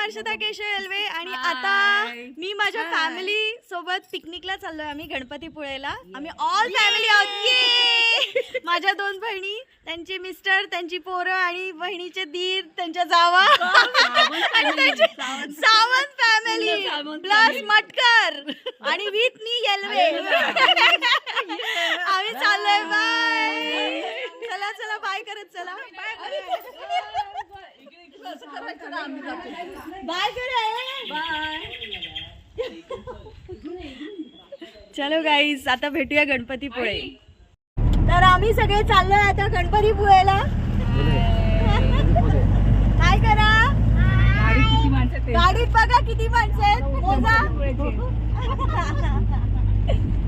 हर्षदा केशव एल्वे आणि आता मी माझ्या फॅमिली सोबत पिकनिकला चाललोय आम्ही गणपतीपुळेला. आम्ही ऑल फॅमिली आहोत. ये माझ्या दोन बहिणी त्यांचे मिस्टर त्यांची पोरं आणि बहिणीचे दीर त्यांच्या जावा. आणि त्यांचे सावंत फॅमिली प्लस मटकर आणि विथ मी एल्वे आम्ही चाललोय बाय चला चला. बाय करत चला बाय चलो गाईज आता भेटूया गणपतीपुळे तर आम्ही सगळे चाललोय आता गणपतीपुळेला काय करा. गाडीत बघा किती माणसं आहेत. मोजा.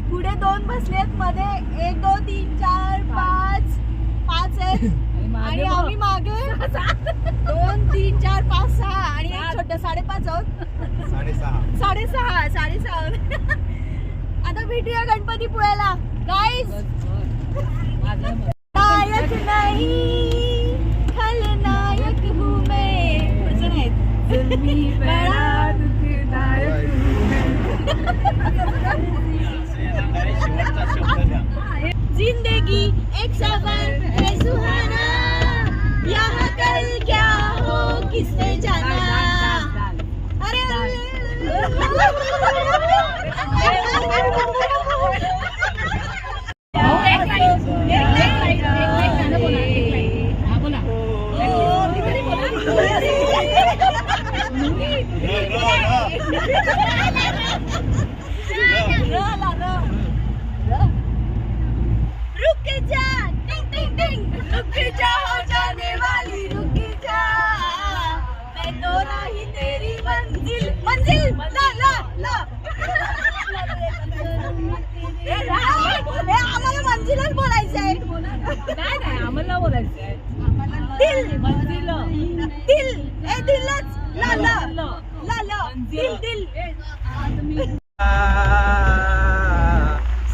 पुढे दोन बसलेत मध्ये एक दोन तीन चार पाच पाच आहेत. आणि आम्ही मागे. दोन तीन चार पाच सहा. आणि एक छोट साडेपाच आहोत. साडेसहा. साडेसहा आहोत. आता भेटूया गणपतीपुळ्याला गाईज नायक नाही खलनायक हूँ मैं नाही दिल. दिल ए दिलच. ला ला ला ला दिल दिल.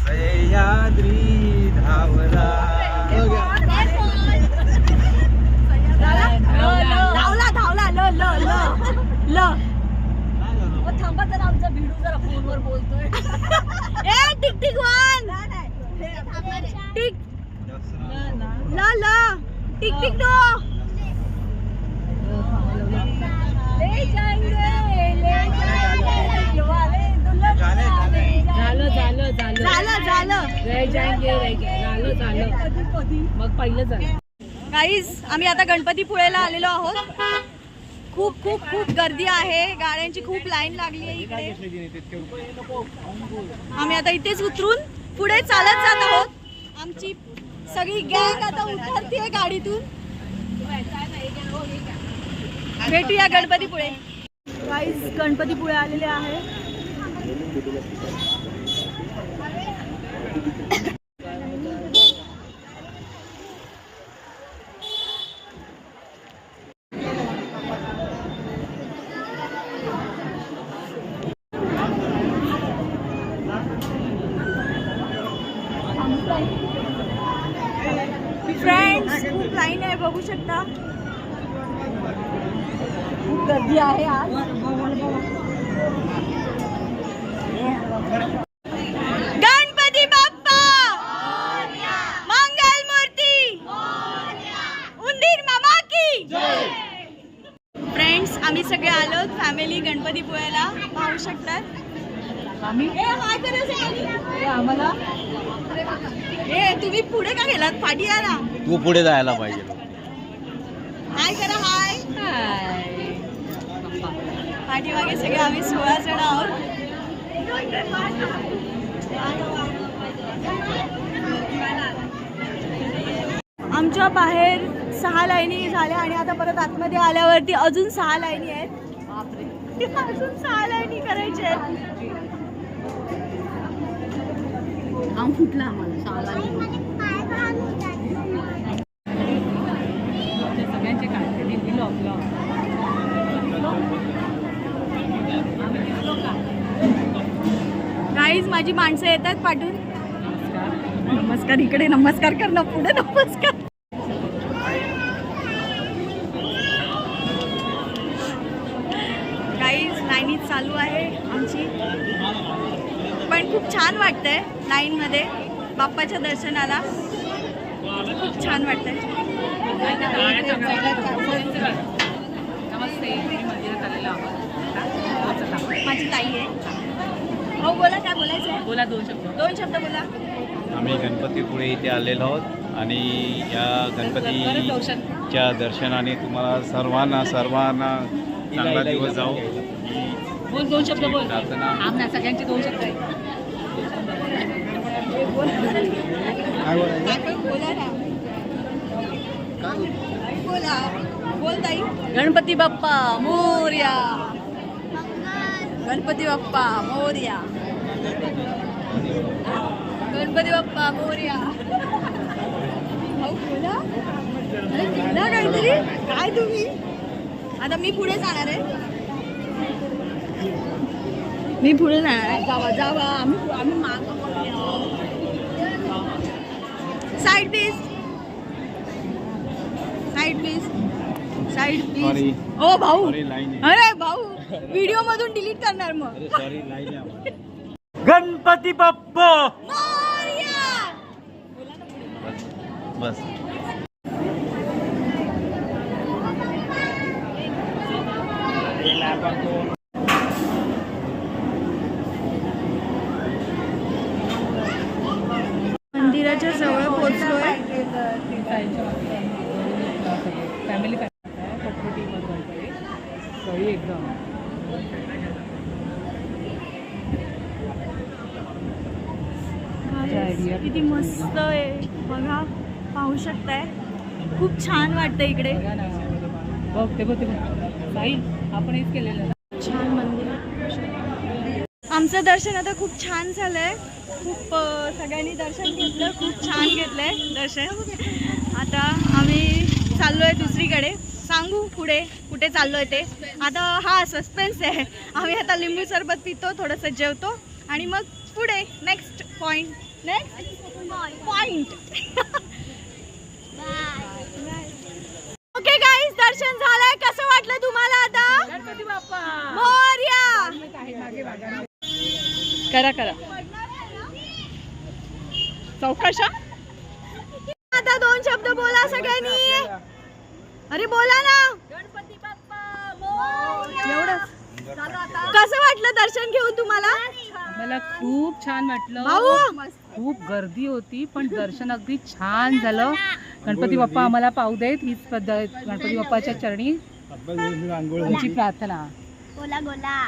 सह्याद्री धावला. धावला धावला. ल ल ल. ल. थांबा जरा आमचा भिडू जरा फोनवर बोलतोय. ए टिक टिक वन. टिक. ला ला. टिक टिक दो ले जाएंगे ले जाएंगे वाले दुल्हन झाले, झाले. झालं झालं झालं. मग पहिलं गाईज आम्ही आता गणपतीपुळेला आलेलो आहोत. खूप खूप खूप गर्दी आहे. गाड्यांची खूप लाईन लागली आहे इकडे. आम्ही आता इथेच उतरून पुढे चालत जात आहोत. आमची सगळी गँग आता उतरतीये गाडीतून. भेटूया गणपतीपुळे. गाईज गणपतीपुळे आलेले आहे. फ्रेंड्स खूप लाईन आहे बघू शकता. खूप गर्दी आहे आज गणपती बाप्पा मंगल मूर्ती उंदीर मामा की फ्रेंड्स आम्ही सगळे आलो फॅमिली गणपतीपुळ्याला पाहू शकतात. आम्ही? ए हाय करा सगळ्यांनी. हे आम्हाला? ए तुम्ही पुढे का गेलात? पाठी या ना. तू पुढे जायला पाहिजे. हाय करा हाय. हाय. पाठीमागे सगळे आम्ही सोळा जण आहोत. आमच्या बाहेर सहा लाईनी झाल्या आणि आता परत आतमध्ये आल्यावरती अजून सहा लाईनी आहेत. बापरे. अजून सहा लाईनी करायच्या आहेत. आम फुटला आम्हाला शाळा सगळ्यांचे काढते ते ब्लॉग ब्लॉग आम्ही दिसलो का? गाईज माझी माणसं येतात पाठून. नमस्कार. नमस्कार इकडे नमस्कार कर ना पुढे नमस्कार. चायनीज चालू आहे आमची. पण खूप छान वाटतंय लाईनमध्ये बाप्पाच्या दर्शनाला. खूप छान वाटतंय. नमस्ते मी मंदिरात आलेलो आहोत माझी ताई आहे. हो बोला काय बोलायचं आहे बोला दोन शब्द. दोन शब्द बोला. आम्ही गणपतीपुळे इथे आलेलो आहोत आणि या गणपतीच्या दर्शनाने तुम्हाला सर्वांना सर्वांना चांगला दिवस जाऊ बोल दोन शब्द बोल. आमना सगळ्यांचे दोन शब्द आहेत. काय पण बोला ना. बोला? बोल. ताई. गणपती बाप्पा मोर्या. गणपती बाप्पा मोर्या. गणपती बाप्पा मोर्या. काहीतरी. काय तुम्ही? आता मी पुढे जाणार आहे. मी पुढे जाणार जावा जावा. आम्ही आम्ही मागं side piece side piece side. Piece ओ भाऊ. अरे भाऊ. व्हिडिओ मधून डिलीट करणार मग. अरे सॉरी लाईन गणपती बाप्पा! मोरया! बस. मंदिराच्या जवळ पोहोचलोय. फॅमिली सही एकदम. किती मस्त आहे. बघा पाहू शकताय. खूप छान वाटतं इकडे. बघा ना. बघ ते बघ ते बघ साई आपण हेच केलेलं. आमचं दर्शन आता खूप छान झालंय. खूप सगळ्यांनी दर्शन घेतलं खूप छान घेतलंय दर्शन. आता आम्ही चाललोय दुसरीकडे. सांगू पुढे कुठे चाललोय ते? आता हा सस्पेन्स आहे. आम्ही आता लिंबू सरबत पितो थोडंसं जेवतो आणि मग पुढे next point next point okay guys दर्शन झालंय. कसं वाटलं तुम्हाला आता? मोर्या! करा करा. चौकशा? आता दोन शब्द बोला सगळ्यांनी. अरे बोला ना. गणपती बाप्पा एवढंच कसं वाटलं दर्शन घेऊन तुम्हाला? मला खूप छान वाटलं. खूप गर्दी होती पण दर्शन अगदी छान झालं. गणपती बाप्पा आम्हाला पाहू देत हीच पद्धत गणपती बाप्पाच्या चरणी. आमची प्रार्थना. बोला बोला.